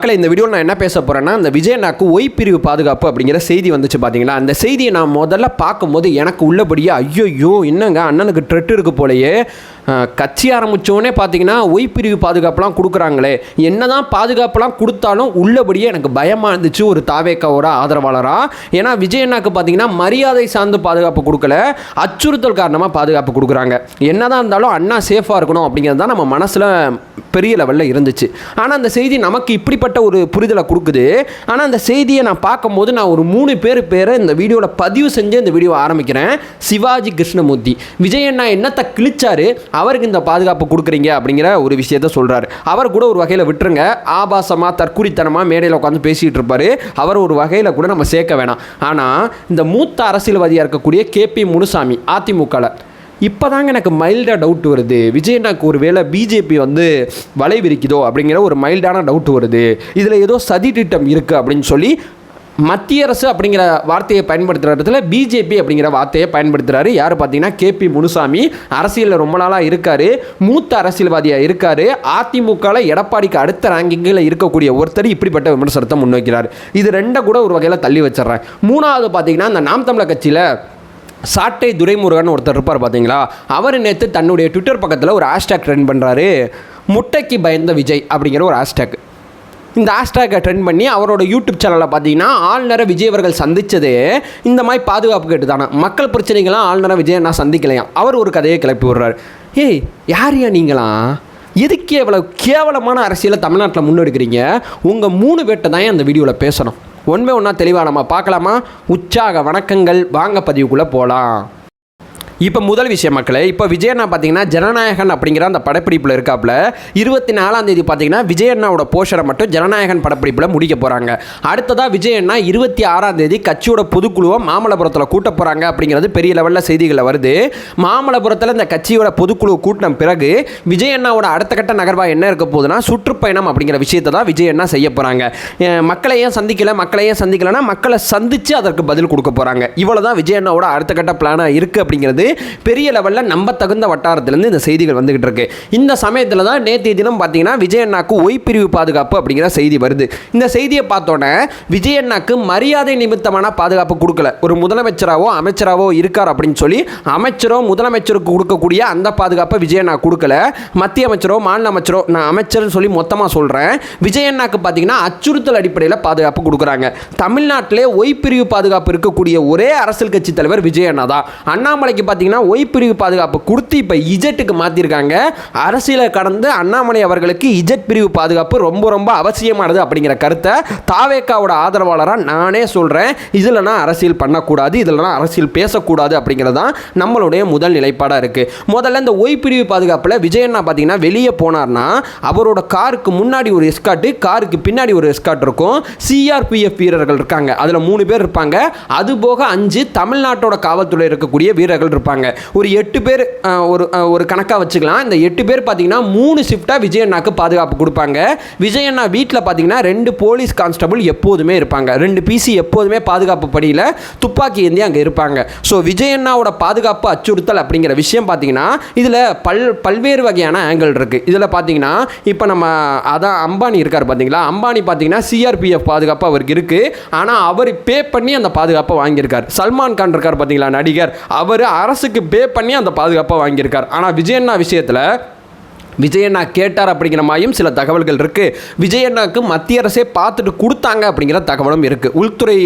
மக்களை இந்த வீடியோவில் நான் என்ன பேச போகிறேன்னா இந்த விஜயனாக்கு ஒய் பிரிவு பாதுகாப்பு அப்படிங்கிற செய்தி வந்துச்சு பார்த்தீங்களா அந்த செய்தியை நான் முதல்ல பார்க்கும்போது எனக்கு உள்ளபடியே ஐயோ என்னங்க அண்ணனுக்கு ட்ரெட் இருக்கு போலயே. கட்சி ஆரம்பித்தோடனே பார்த்தீங்கன்னா ஒய் பிரிவு பாதுகாப்புலாம் கொடுக்குறாங்களே. என்னதான் பாதுகாப்புலாம் கொடுத்தாலும் உள்ளபடியே எனக்கு பயமாக இருந்துச்சு ஒரு தாவேக்காவோட ஆதரவாளராக ஏன்னா விஜயண்ணாக்கு பார்த்தீங்கன்னா மரியாதை சார்ந்து பாதுகாப்பு கொடுக்கல. அச்சுறுத்தல் காரணமாக பாதுகாப்பு கொடுக்குறாங்க. என்னதான் இருந்தாலும் அண்ணா சேஃபாக இருக்கணும் அப்படிங்கிறது தான் நம்ம மனசில் பெரிய லெவலில் இருந்துச்சு. ஆனால் அந்த செய்தி நமக்கு இப்படிப்பட்ட ஒரு புரிதலை கொடுக்குது. ஆனால் அந்த செய்தியை நான் பார்க்கும்போது நான் ஒரு மூணு பேர் பேரை இந்த வீடியோவில் பதிவு செஞ்சு இந்த வீடியோ ஆரம்பிக்கிறேன். சிவாஜி கிருஷ்ணமூர்த்தி. விஜயண்ணா என்னத்தை கிழிச்சாரு? அவருக்கு இந்த பாதுகாப்பு கொடுக்குறீங்க அப்படிங்கிற ஒரு விஷயத்த சொல்கிறாரு அவர் கூட ஒரு வகையில் விட்டுருங்க. ஆபாசமாக தற்குறித்தனமாக மேடையில் உட்காந்து பேசிகிட்டு இருப்பார். அவர் ஒரு வகையில் கூட நம்ம சேர்க்க வேணாம். ஆனால் இந்த மூத்த அரசியல்வாதியாக இருக்கக்கூடிய கேபி முனுசாமி அதிமுகவில் இப்போதாங்க எனக்கு மைல்டாக டவுட் வருது. விஜயண்ணாக்கு ஒரு வேளை பிஜேபி வந்து வலை விரிக்குதோ அப்படிங்கிற ஒரு மைல்டான டவுட் வருது. இதில் ஏதோ சதி திட்டம் இருக்குது அப்படின்னு சொல்லி மத்திய அரசு அப்படிங்கிற வார்த்தையை பயன்படுத்துகிற இடத்துல பிஜேபி அப்படிங்கிற வார்த்தையை பயன்படுத்துகிறாரு யார் பார்த்தீங்கன்னா கேபி முனுசாமி. அரசியலில் ரொம்ப நாளாக இருக்கார். மூத்த அரசியல்வாதியாக இருக்கார். அதிமுகவில் எடப்பாடிக்கு அடுத்த ரேங்கிங்கில் இருக்கக்கூடிய ஒருத்தர் இப்படிப்பட்ட விமர்சனத்தை முன்வைக்கிறார். இது ரெண்டை கூட ஒரு வகையில் தள்ளி வச்சிடுறேன். மூணாவது பார்த்தீங்கன்னா இந்த நாம் தமிழர் கட்சியில் சாட்டை துரைமுருகன் ஒருத்தர் இருப்பார் பார்த்தீங்களா? அவர் நேற்று தன்னுடைய ட்விட்டர் பக்கத்தில் ஒரு ஹேஷ்டேக் ட்ரெண்ட் பண்ணுறாரு முட்டைக்கு பயந்த விஜய் அப்படிங்கிற ஒரு ஹேஷ்டேக் இந்த ஹேஷ்டேக்கை ட்ரெண்ட் பண்ணி அவரோட யூடியூப் சேனலில் பார்த்தீங்கன்னா ஆளுநரை விஜய் அவர்கள் சந்தித்ததே இந்த மாதிரி பாதுகாப்பு கேட்டு தானே மக்கள் பிரச்சனைகள்லாம் ஆளுநரை விஜய் நான் சந்திக்கலையாம் அவர் ஒரு கதையை கிளப்பி விடுறாரு. ஏய் யார் யா நீங்களாம் எதுக்கு எவ்வளோ கேவலமான அரசியலை தமிழ்நாட்டில் முன்னெடுக்கிறீங்க? உங்கள் மூணு பேர்ட்ட தான் அந்த வீடியோவில் பேசணும்? ஒன்றுமே ஒன்றா தெளிவாக நம்ம பார்க்கலாமா? உற்சாக வணக்கங்கள். வாங்க பதிவுக்குள்ளே போகலாம் இப்போ முதல் விஷயம் மக்களே இப்போ விஜயண்ணா பார்த்தீங்கன்னா ஜனநாயகன் அப்படிங்கிற அந்த படப்பிடிப்பில் இருக்காப்புல இருபத்தி நாலாம் தேதி பார்த்தீங்கன்னா விஜயண்ணாவோட போஷரை மட்டும் ஜனநாயகன் படப்பிடிப்பில் முடிக்க போகிறாங்க அடுத்ததாக விஜயண்ணா இருபத்தி ஆறாம் தேதி கட்சியோட பொதுக்குழுவை மாமல்லபுரத்தில் கூட்ட போகிறாங்க அப்படிங்கிறது பெரிய லெவலில் செய்திகளில் வருது. மாமல்லபுரத்தில் இந்த கட்சியோட பொதுக்குழு கூட்டின பிறகு விஜயண்ணாவோட அடுத்த கட்ட நகர்வாக என்ன இருக்க போகுதுன்னா சுற்றுப்பயணம் அப்படிங்கிற விஷயத்தை தான் விஜயண்ணா செய்ய போகிறாங்க மக்களையும் சந்திக்கலை சந்திக்கல சந்திக்கலைன்னா மக்களை சந்தித்து அதற்கு பதில் கொடுக்க போகிறாங்க இவ்வளோ தான் விஜயண்ணாவோட அடுத்த கட்ட பிளானாக இருக்குது அப்படிங்கிறது பெரிய லெவலில் நம்பத்தகுந்த வட்டாரத்திலேருந்து இந்த செய்திகள் வந்துகிட்டு இருக்கு. இந்த சமயத்தில் தான் நேற்றைய தினம் பார்த்தீங்கன்னா விஜயண்ணாக்கு ஒய் பாதுகாப்பு அப்படிங்கிற செய்தி வருது. இந்த செய்தியை பார்த்தோன்னே விஜயண்ணாக்கு மரியாதை நிமித்தமான பாதுகாப்பு கொடுக்கல. ஒரு முதலமைச்சராகவோ அமைச்சராகவோ இருக்கார் அப்படின்னு சொல்லி அமைச்சரோ முதலமைச்சருக்கு கொடுக்கக்கூடிய அந்த பாதுகாப்பை விஜயண்ணா கொடுக்கல. மத்திய அமைச்சரோ மாநில அமைச்சரோ நான் அமைச்சர்னு சொல்லி மொத்தமாக சொல்கிறேன் விஜயண்ணாக்கு பார்த்தீங்கன்னா அச்சுறுத்தல் அடிப்படையில் பாதுகாப்பு கொடுக்குறாங்க. தமிழ்நாட்டிலே ஒய் பிரிவு பாதுகாப்பு இருக்கக்கூடிய ஒரே அரசியல் கட்சி தலைவர் விஜயண்ணா தான் அண்ணாமலைக்கு பார்த்தீங்கன்னா ஒய் பிரிவு பாதுகாப்பு கொடுத்து இப்போ இஜெட்டுக்கு மாற்றிருக்காங்க அரசியலை கடந்து அண்ணாமலை அவர்களுக்கு இஜெட் பிரிவு பாதுகாப்பு ரொம்ப ரொம்ப அவசியமானது அப்படிங்கிற கருத்தை தாவேக்காவோட ஆதரவாளராக நானே சொல்கிறேன் இதில்னா அரசியல் பண்ணக்கூடாது இதில்னா அரசியல் பேசக்கூடாது அப்படிங்கிறது தான் நம்மளுடைய முதல் நிலைப்பாடாக இருக்குது முதல்ல இந்த ஒய் பிரிவு பாதுகாப்பில் விஜயண்ணா பார்த்தீங்கன்னா வெளியே போனார்னா அவரோட காருக்கு முன்னாடி ஒரு எஸ்காட்டு காருக்கு பின்னாடி ஒரு எஸ்காட் இருக்கும். சிஆர்பிஎஃப் வீரர்கள் இருக்காங்க அதில் மூணு பேர் இருப்பாங்க. அது போக அஞ்சு தமிழ்நாட்டோட காவல்துறை இருக்கக்கூடிய வீரர்கள் இருப்பாங்க. ஒரு எட்டு பேர் ஒரு ஒரு கணக்காக வச்சுக்கலாம். இந்த எட்டு பேர் பார்த்தீங்கன்னா மூணு ஷிஃப்ட்டாக விஜயண்ணாக்கு பாதுகாப்பு கொடுப்பாங்க. விஜயண்ணா வீட்டில் பார்த்தீங்கன்னா ரெண்டு போலீஸ் கான்ஸ்டபிள் எப்போதுமே இருப்பாங்க. ரெண்டு பிசி எப்போதுமே பாதுகாப்பு படியில் துப்பாக்கி ஏந்தி அங்கே இருப்பாங்க. ஸோ விஜயண்ணாவோட பாதுகாப்பு அச்சுறுத்தல் அப்படிங்கிற விஷயம் பார்த்தீங்கன்னா இதில் பல் பல்வேறு வகையான ஆங்கிள் இருக்குது இதில் பார்த்தீங்கன்னா இப்போ நம்ம அதான் அம்பானி இருக்கார் பார்த்தீங்களா? அம்பானி பார்த்தீங்கன்னா சிஆர்பிஎஃப் பாதுகாப்பு அவருக்கு இருக்குது ஆனால் அவர் பே பண்ணி அந்த பாதுகாப்பை வாங்கியிருக்கார். சல்மான் கான் இருக்கார் பார்த்தீங்களா நடிகர். அவர் அரசு காசுக்கு பே பண்ணி அந்த பாதுகாப்பை வாங்கியிருக்கார். ஆனால் விஜயண்ணா விஷயத்தில் விஜயண்ணா கேட்டார் அப்படிங்கிற மாதிரியும் சில தகவல்கள் இருக்குது விஜயண்ணாக்கு மத்திய அரசே பார்த்துட்டு கொடுத்தாங்க அப்படிங்கிற தகவலும் இருக்குது உள்துறை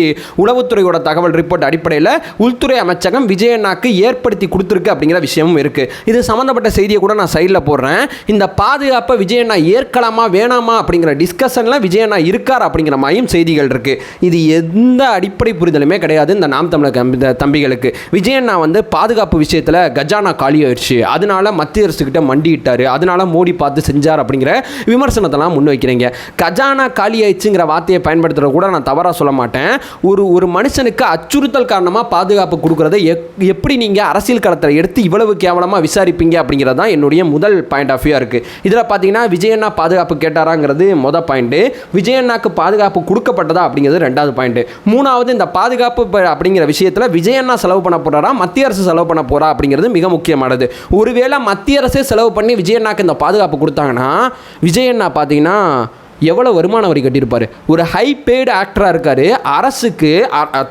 உளவுத்துறையோட தகவல் ரிப்போர்ட் அடிப்படையில் உள்துறை அமைச்சகம் விஜயண்ணாக்கு ஏற்படுத்தி கொடுத்துருக்கு அப்படிங்கிற விஷயமும் இருக்குது இது சம்மந்தப்பட்ட செய்தியை கூட நான் சைடில் போடுறேன். இந்த பாதுகாப்பை விஜயண்ணா ஏற்கலாமா வேணாமா அப்படிங்கிற டிஸ்கஷனில் விஜயண்ணா இருக்கார் அப்படிங்கிற மாதிரியும் செய்திகள் இருக்குது இது எந்த அடிப்படை புரிதலுமே கிடையாது இந்த நாம் தமிழர் தம்பிகளுக்கு. விஜயண்ணா வந்து பாதுகாப்பு விஷயத்தில் கஜானா காலி ஆயிடுச்சு அதனால மத்திய அரசுக்கிட்ட மண்டியிட்டாரு. அதனால மோடி பார்த்து செஞ்சார் அப்படிங்கிற விமர்சனத்தெல்லாம் முன்வைக்கிறீங்க. கஜானா காலி வார்த்தையை பயன்படுத்துகிற கூட நான் தவறாக சொல்ல மாட்டேன். ஒரு ஒரு மனுஷனுக்கு அச்சுறுத்தல் காரணமாக பாதுகாப்பு கொடுக்குறத எப்படி நீங்கள் அரசியல் களத்தில் எடுத்து இவ்வளவு கேவலமாக விசாரிப்பீங்க அப்படிங்கிறது தான் என்னுடைய முதல் பாயிண்ட் ஆஃப் வியூ இருக்குது இதில் பார்த்தீங்கன்னா விஜயண்ணா பாதுகாப்பு கேட்டாராங்கிறது மொதல் பாயிண்ட்டு விஜயண்ணாக்கு பாதுகாப்பு கொடுக்கப்பட்டதா அப்படிங்கிறது ரெண்டாவது பாயிண்ட்டு மூணாவது இந்த பாதுகாப்பு அப்படிங்கிற விஷயத்தில் விஜயண்ணா செலவு பண்ண போறாரா மத்திய அரசு செலவு பண்ண போறா அப்படிங்கிறது மிக முக்கியமானது. ஒருவேளை மத்திய அரசே செலவு பண்ணி விஜயண்ணாக்கு இந்த பாதுகாப்பு கொடுத்தாங்கன்னா விஜயண்ணா பார்த்தீங்கன்னா எவ்வளோ வருமானம் வரி கட்டியிருப்பார்? ஒரு ஹை பெய்டு ஆக்டராக இருக்கார். அரசுக்கு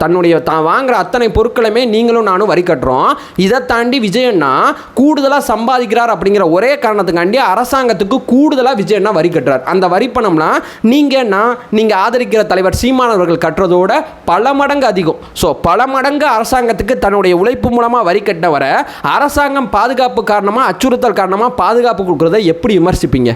தன்னுடைய தான் வாங்குற அத்தனை பொருட்களுமே நீங்களும் நானும் வரி கட்டுறோம். இதை தாண்டி விஜயண்ணா கூடுதலாக சம்பாதிக்கிறார் அப்படிங்கிற ஒரே காரணத்துக்காண்டி அரசாங்கத்துக்கு கூடுதலாக விஜயண்ணா வரி கட்டுறார். அந்த வரி பணம்னா நீங்கள் நான் நீங்கள் ஆதரிக்கிற தலைவர் சீமானவர்கள் கட்டுறதோட பல மடங்கு அதிகம். ஸோ பல மடங்கு அரசாங்கத்துக்கு தன்னுடைய உழைப்பு மூலமாக வரி கட்டவரை அரசாங்கம் பாதுகாப்பு காரணமாக அச்சுறுத்தல் காரணமாக பாதுகாப்பு கொடுக்குறத எப்படி விமர்சிப்பீங்க?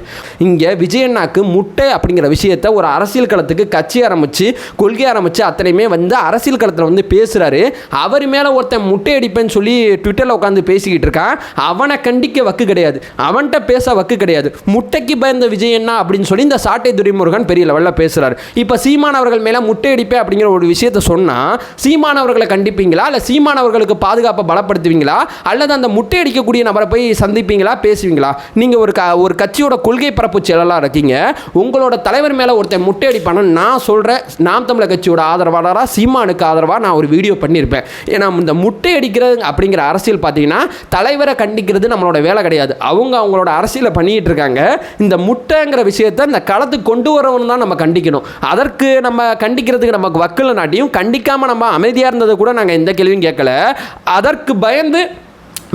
இங்கே விஜயண்ணாக்கு முட்டை அப்படிங்கிற விஷயத்த ஒரு அரசியல் களத்துக்கு கட்சி ஆரம்பித்து கொள்கை ஆரம்பித்து அத்தனையுமே வந்து அரசியல் களத்தில் வந்து பேசுகிறாரு அவர் மேலே ஒருத்தன் முட்டை அடிப்பேன்னு சொல்லி ட்விட்டரில் உட்காந்து பேசிக்கிட்டு இருக்கான். அவனை கண்டிக்க வக்கு கிடையாது. அவன்கிட்ட பேச வக்கு கிடையாது. முட்டைக்கு பயந்த என்ன அப்படின்னு சொல்லி இந்த சாட்டை துரைமுருகன் பெரிய லெவலில் பேசுகிறார் இப்போ சீமான் அவர்கள் மேலே முட்டை அப்படிங்கிற ஒரு விஷயத்த சொன்னால் சீமான் அவர்களை கண்டிப்பீங்களா? இல்லை சீமான் அவர்களுக்கு பாதுகாப்பை பலப்படுத்துவீங்களா? அல்லது அந்த முட்டை அடிக்கக்கூடிய நபரை போய் சந்திப்பீங்களா? பேசுவீங்களா? நீங்கள் ஒரு க ஒரு கட்சியோட கொள்கை பரப்பு செயலாளராக இருக்கீங்க. உங்களோட தலைவர் மேலே ஒருத்தன் முட்டையடிப்பானு நான் சொல்கிறேன் நாம் தமிழர் கட்சியோட ஆதரவாளராக சீமானுக்கு ஆதரவாக நான் ஒரு வீடியோ பண்ணியிருப்பேன். ஏன்னா இந்த முட்டை அடிக்கிறது அப்படிங்கிற அரசியல் பார்த்தீங்கன்னா தலைவரை கண்டிக்கிறது நம்மளோட வேலை கிடையாது. அவங்க அவங்களோட அரசியலை பண்ணிக்கிட்டு இருக்காங்க. இந்த முட்டைங்கிற விஷயத்த இந்த களத்துக்கு கொண்டு வரவன் தான் நம்ம கண்டிக்கணும். அதற்கு நம்ம கண்டிக்கிறதுக்கு நமக்கு வக்கில் நாட்டியும் கண்டிக்காமல் நம்ம அமைதியாக இருந்ததை கூட நாங்கள் எந்த கேள்வியும் கேட்கல. அதற்கு பயந்து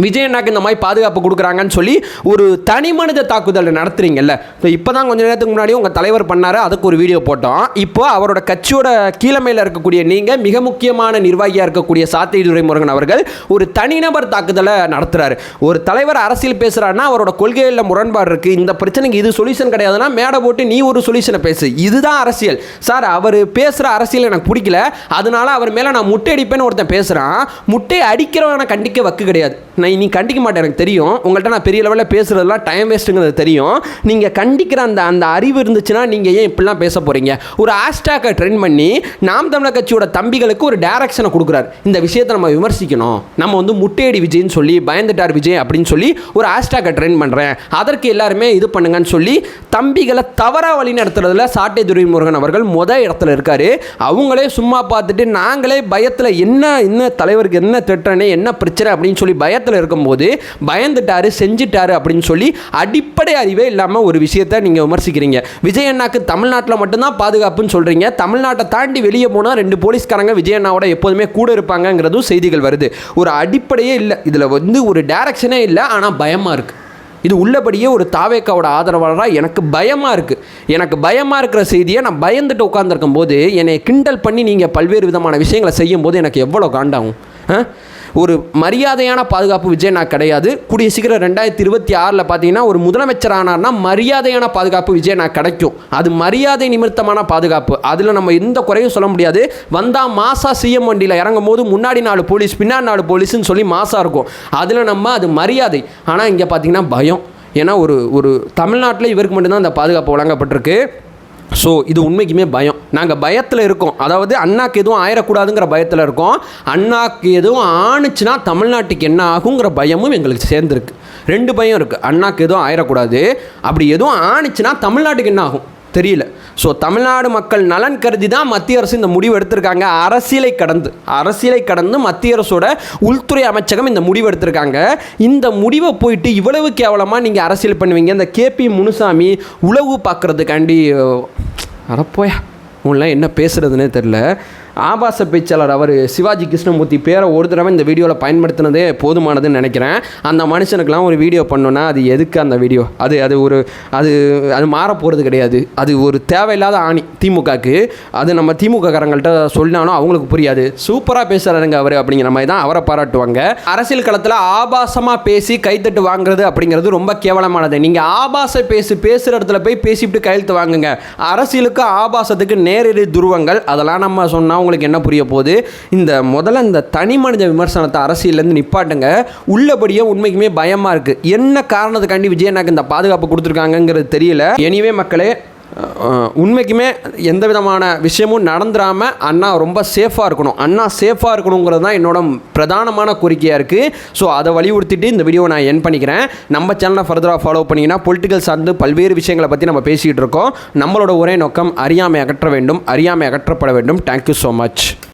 விஜயண்ணாக்கு இந்த மாதிரி பாதுகாப்பு கொடுக்குறாங்கன்னு சொல்லி ஒரு தனி மனித தாக்குதல் நடத்துறீங்கல்ல. இப்போ இப்போ தான் கொஞ்ச நேரத்துக்கு முன்னாடி உங்கள் தலைவர் பண்ணார். அதுக்கு ஒரு வீடியோ போட்டோம். இப்போ அவரோட கட்சியோட கீழமையில் இருக்கக்கூடிய நீங்கள் மிக முக்கியமான நிர்வாகியாக இருக்கக்கூடிய சாத்தை துரைமுருகன் அவர்கள் ஒரு தனிநபர் தாக்குதலை நடத்துகிறாரு ஒரு தலைவர் அரசியல் பேசுகிறாருன்னா அவரோட கொள்கையில் முரண்பாடு இருக்குது இந்த பிரச்சனைக்கு இது சொல்யூஷன் கிடையாதுன்னா மேடை போட்டு நீ ஒரு சொல்யூஷனை பேசு. இதுதான் அரசியல். சார் அவர் பேசுகிற அரசியல் எனக்கு பிடிக்கல. அதனால அவர் மேலே நான் முட்டை அடிப்பேன்னு ஒருத்தன் பேசுகிறான் முட்டை அடிக்கிறவனை கண்டிக்க வக்கு கிடையாது. நான் நீ கண்டிக்க மாட்டேன் எனக்கு தெரியும். உங்கள்கிட்ட நான் பெரிய லெவலில் பேசுகிறதுலாம் டைம் வேஸ்ட்டுங்கிறது தெரியும். நீங்கள் கண்டிக்கிற அந்த அந்த அறிவு இருந்துச்சுன்னா நீங்கள் ஏன் இப்படிலாம் பேச போகிறீங்க ஒரு ஹேஷ்டேக்கை ட்ரெண்ட் பண்ணி நாம் தமிழர் கட்சியோட தம்பிகளுக்கு ஒரு டேரக்ஷனை கொடுக்குறாரு. இந்த விஷயத்தை நம்ம விமர்சிக்கணும். நம்ம வந்து முட்டையடி விஜய்னு சொல்லி பயந்துட்டார் விஜய் அப்படின்னு சொல்லி ஒரு ஹேஷ்டேக்கை ட்ரெண்ட் பண்ணுறேன் அதற்கு எல்லாருமே இது பண்ணுங்கன்னு சொல்லி தம்பிகளை தவறாக வழி நடத்துறதுல சாட்டை துரைமுருகன் அவர்கள் முதல் இடத்துல இருக்காரு. அவங்களே சும்மா பார்த்துட்டு நாங்களே பயத்தில் என்ன என்ன தலைவருக்கு என்ன திட்டனே என்ன பிரச்சனை அப்படின்னு சொல்லி பயத்தில் இருக்கும்போது பயந்துட்டாரு செஞ்சுட்டாரு அப்படின்னு சொல்லி அடிப்படை அறிவே இல்லாமல் ஒரு விஷயத்தை நீங்கள் விமர்சிக்கிறீங்க. விஜய் அண்ணாக்கு தமிழ்நாட்டில் மட்டும்தான் பாதுகாப்புன்னு சொல்கிறீங்க தமிழ்நாட்டை தாண்டி வெளியே போனால் ரெண்டு போலீஸ்காரங்க விஜய் அண்ணாவோட எப்போதுமே கூட இருப்பாங்கங்கிறதும் செய்திகள் வருது. ஒரு அடிப்படையே இல்லை. இதில் வந்து ஒரு டேரக்ஷனே இல்லை. ஆனால் பயமாக இருக்குது இது உள்ளபடியே ஒரு தாவேக்காவோட ஆதரவாளராக எனக்கு பயமாக இருக்குது எனக்கு பயமாக இருக்கிற செய்தியை நான் பயந்துட்டு உட்காந்துருக்கும் போது என்னை கிண்டல் பண்ணி நீங்கள் பல்வேறு விதமான விஷயங்களை செய்யும் போது எனக்கு எவ்வளோ காண்டாகும்? ஆ? ஒரு மரியாதையான பாதுகாப்பு விஜய் நான் கிடையாது. கூடிய சீக்கிரம் ரெண்டாயிரத்தி இருபத்தி ஆறில் பார்த்தீங்கன்னா ஒரு முதலமைச்சர் ஆனார்னா மரியாதையான பாதுகாப்பு விஜய் நான் கிடைக்கும். அது மரியாதை நிமித்தமான பாதுகாப்பு. அதில் நம்ம எந்த குறையும் சொல்ல முடியாது. வந்தால் மாசா சிஎம் வண்டியில் இறங்கும் போது முன்னாடி நாலு போலீஸ் பின்னாடி நாலு போலீஸ்னு சொல்லி மாசா இருக்கும். அதில் நம்ம அது மரியாதை. ஆனால் இங்கே பார்த்தீங்கன்னா பயம். ஏன்னா ஒரு ஒரு தமிழ்நாட்டில் இவருக்கு மட்டும்தான் அந்த பாதுகாப்பு வழங்கப்பட்டிருக்கு. ஸோ இது உண்மைக்குமே பயம். நாங்கள் பயத்தில் இருக்கோம். அதாவது அண்ணாக்கு எதுவும் ஆயிடக்கூடாதுங்கிற பயத்தில் இருக்கோம். அண்ணாக்கு எதுவும் ஆணுச்சுன்னா தமிழ்நாட்டுக்கு என்ன ஆகுங்கிற பயமும் எங்களுக்கு சேர்ந்துருக்கு. ரெண்டு பயம் இருக்குது அண்ணாக்கு எதுவும் ஆயிடக்கூடாது அப்படி எதுவும் ஆணுச்சுன்னா தமிழ்நாட்டுக்கு என்ன ஆகும்? தெரியல. ஸோ தமிழ்நாடு மக்கள் நலன் கருதி தான் மத்திய அரசு இந்த முடிவு எடுத்திருக்காங்க. அரசியலை கடந்து அரசியலை கடந்து மத்திய அரசோட உள்துறை அமைச்சகம் இந்த முடிவு எடுத்திருக்காங்க. இந்த முடிவை போயிட்டு இவ்வளவு கேவலமாக நீங்கள் அரசியல் பண்ணுவீங்க. இந்த கேபி முனுசாமி உளவு பார்க்குறதுக்காண்டி அறப்போயா உங்களாம் என்ன பேசுகிறதுனே தெரில ஆபாச பேச்சாளர் அவர் சிவாஜி கிருஷ்ணமூர்த்தி பேரை ஒரு தடவை இந்த வீடியோவில் பயன்படுத்தினதே போதுமானதுன்னு நினைக்கிறேன். அந்த மனுஷனுக்கெலாம் ஒரு வீடியோ பண்ணோன்னா அது எதுக்கு அந்த வீடியோ? அது அது ஒரு அது அது மாறப்போகிறது கிடையாது. அது ஒரு தேவையில்லாத ஆணி திமுகக்கு. அது நம்ம திமுக காரங்கள்ட்ட சொன்னாலும் அவங்களுக்கு புரியாது. சூப்பராக பேசுகிறாருங்க அவர் அப்படிங்கிற மாதிரி தான் அவரை பாராட்டுவாங்க. அரசியல் களத்தில் ஆபாசமாக பேசி கைத்தட்டு வாங்குறது அப்படிங்கிறது ரொம்ப கேவலமானது. நீங்கள் ஆபாச பேசி பேசுகிற இடத்துல போய் பேசிவிட்டு கையெழுத்து வாங்குங்க. அரசியலுக்கு ஆபாசத்துக்கு நேரடி துருவங்கள். அதெல்லாம் நம்ம சொன்னால் உங்களுக்கு என்ன புரிய போகுது? இந்த முதல்ல இந்த தனி மனித விமர்சனத்தை அரசியலேருந்து நிப்பாட்டுங்க. உள்ளபடியே உண்மைக்குமே பயமாக இருக்குது என்ன காரணத்துக்காண்டி விஜயனாக்கு இந்த பாதுகாப்பு கொடுத்துருக்காங்கங்கிறது தெரியல. எனிவே மக்களே உண்மைக்குமே எந்த விதமான விஷயமும் நடந்துடாமல் அண்ணா ரொம்ப சேஃபாக இருக்கணும். அண்ணா சேஃபாக இருக்கணுங்கிறது தான் என்னோட பிரதானமான கோரிக்கையாக இருக்குது ஸோ அதை வலியுறுத்திட்டு இந்த வீடியோவை நான் என் பண்ணிக்கிறேன். நம்ம சேனலை ஃபர்தராக ஃபாலோ பண்ணிங்கன்னா பொலிட்டிக்கல் சார்ந்து பல்வேறு விஷயங்களை பற்றி நம்ம பேசிக்கிட்டு இருக்கோம். நம்மளோட ஒரே நோக்கம் அறியாமை அகற்ற வேண்டும் அறியாமை அகற்றப்பட வேண்டும். Thank you so much